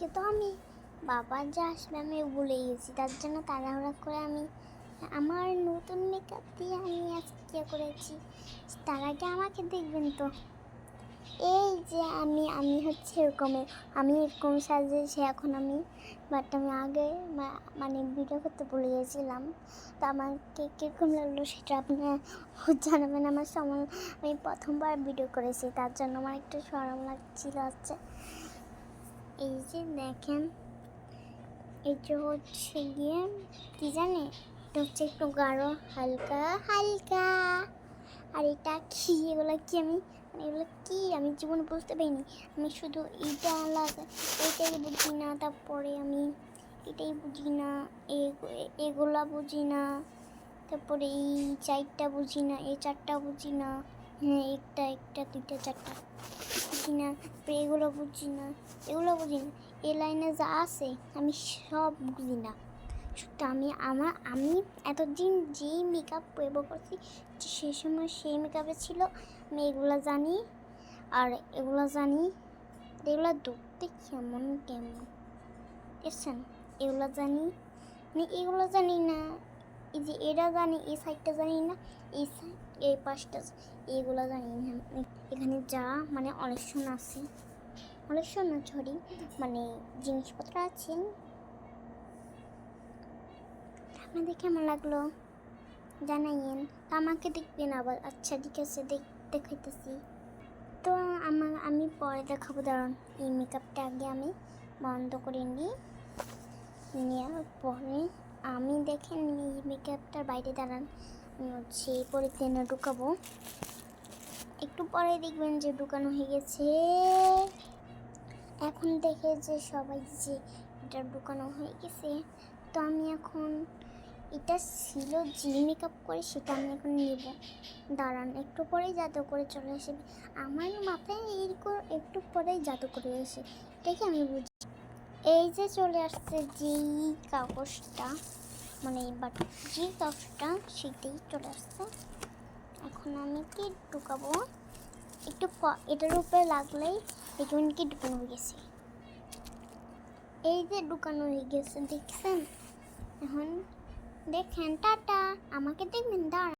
আজকে তো আমি বাবা যা আসবে আমি ভুলে গেছি, তার জন্য তাড়াহুড়া করে আমি আমার নতুন মেকআপ দিয়ে আমি আজকে করেছি। তার আগে আমাকে দেখবেন তো। এই যে আমি আমি হচ্ছে এরকমের আমি এরকম সাজিয়েছি এখন আমি বাট আমি আগে মানে ভিডিও করতে ভুলে গেছিলাম। তো আমাকে কীরকম লাগল সেটা আপনারা জানাবেন আমার সময়। আমি প্রথমবার ভিডিও করেছি, তার জন্য আমার একটু সরম লাগছিল হচ্ছে। এই যে দেখেন, এই যে হচ্ছে গিয়ে, কি জানে? এটা হচ্ছে একটু গাঢ়, হালকা হালকা। আর এটা কি? এগুলো কি আমি, এগুলো কি? আমি জীবনে বুঝতে পারিনি। আমি শুধু এইটা লাগা এইটাই বুঝি না, তারপরে আমি এটাই বুঝি না এগুলা বুঝি না, তারপরে এই চারটা বুঝি না, এই চারটা বুঝি না। একটা একটা, দুইটা, চারটা। বুঝি না, এগুলো বুঝি না, এগুলো বুঝি না। এই লাইনে যা আছে, আমি সব বুঝি না। সত্যি, আমি, আমার, আমি এতদিন যেই মেকআপ ব্যবহার করছি সে সময় সেই মেকআপে ছিল, আমি এগুলো জানি, আর এগুলো জানি, এগুলো দেখতে কেমন কেমন? এসছেন এগুলো জানি মানে এগুলো জানি না। এই যে এটা জানি এই সাইডটা জানি না এই এই পাশটা এইগুলো জানি না। এখানে যা মানে অনেক আছে। অনেক না সরি মানে জিনিসপত্র আছে। আপনাদের কেমন লাগল? জানাইয়েন। তো আমাকে দেখবেন আবার। আচ্ছা ঠিক আছে, দেখ, দেখাইতেছি। তো আমার আমি পরে দেখাবো, দাঁড়ান। এই মেকআপটা আগে আমি বন্ধ করে নিই। নেওয়ার পরে আমি দেখেন মেকআপটার বাইরে দাঁড়ান। হচ্ছে পরিত্রাণে ঢুকাবো। একটু পরে দেখবেন যে ঢুকানো হয়ে গেছে। এখন দেখে যে সবাই যে এটা ঢুকানো হয়ে গেছে। তো আমি এখন এটা ছিল যে মেকআপ করে সেটা আমি এখন নেব। দাঁড়ান, একটু পরেই জাদু করে চলে আসবে আমার মাথায় এরকম একটু পরেই জাদু করে আসে। এটাকে আমি বুঝি। এই যে চলে আসছে যেই কাগজটা মানে বাট যে কাগজটা সেটাই চলে আসছে। এখন আমি কি ঢুকাবো। একটু এটার উপরে লাগলেই দেখবেন কি ঢুকানো হয়ে গেছে। এই যে ঢুকানো হয়ে গেছে, দেখছেন? এখন দেখেন, টাটা! আমাকে দেখবেন দাঁড়া